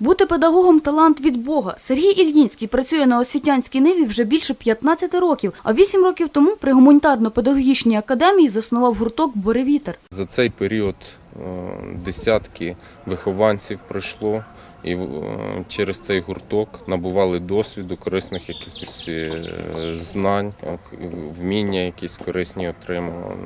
Бути педагогом талант від Бога. Сергій Ільїнський працює на освітянській ниві вже більше 15 років, а 8 років тому при гуманітарно-педагогічній академії заснував гурток Боревітер. За цей період е, десятки вихованців пройшло і е, через цей гурток набували досвіду, корисних якихось е, знань, вміння якісь корисні отримували.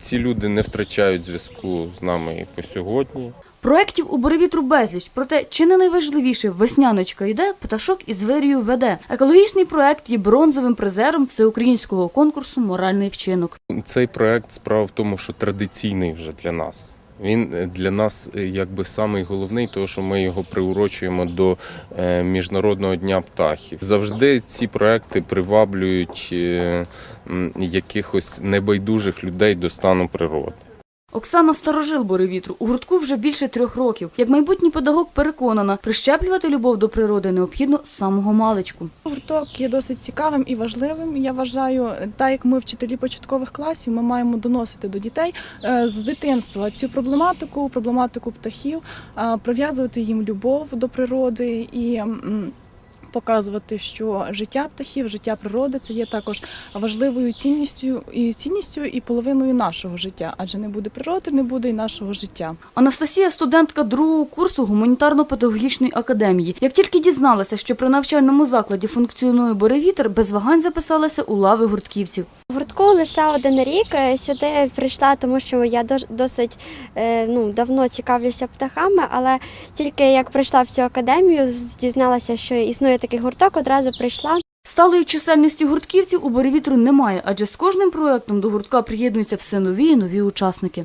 Ці люди не втрачають зв'язку з нами і по сьогодні. Проєктів у Боревітру безліч, проте чи не найважливіше весняночка йде, пташок із вирію веде. Екологічний проєкт є бронзовим призером всеукраїнського конкурсу Моральний вчинок. Цей проект справа в тому, що традиційний вже для нас. Він е, для нас е, якби самий головний, тому що ми його приурочуємо до е, Міжнародного дня птахів. Завжди ці проекти приваблюють якихось небайдужих людей до стану природи. Оксана Старожил Боревітру у гуртку вже більше трьох років. Як майбутній педагог переконана, прищеплювати любов до природи необхідно з самого маличку. Гурток є досить цікавим і важливим. Я вважаю, так як ми вчителі початкових класів, ми маємо доносити до дітей е, з дитинства цю проблематику, проблематику птахів, е, прив'язувати їм любов до природи і. Показувати, що життя птахів, життя природи це є також важливою цінністю і цінністю і половиною нашого життя, адже не буде природи, не буде і нашого життя. Анастасія студентка другого курсу гуманітарно-педагогічної академії. Як тільки дізналася, що при навчальному закладі функціонує Боревітер, без вагань записалася у лави гуртківців. В гуртку лише один рік. Е, Сюди прийшла, тому що я дос- досить е, ну, давно цікавлюся птахами, але тільки як прийшла в цю академію, дізналася, що існує такий гурток, одразу прийшла. Сталої чисельності гуртківців у Боревітру немає, адже з кожним проектом до гуртка приєднуються все нові і нові учасники.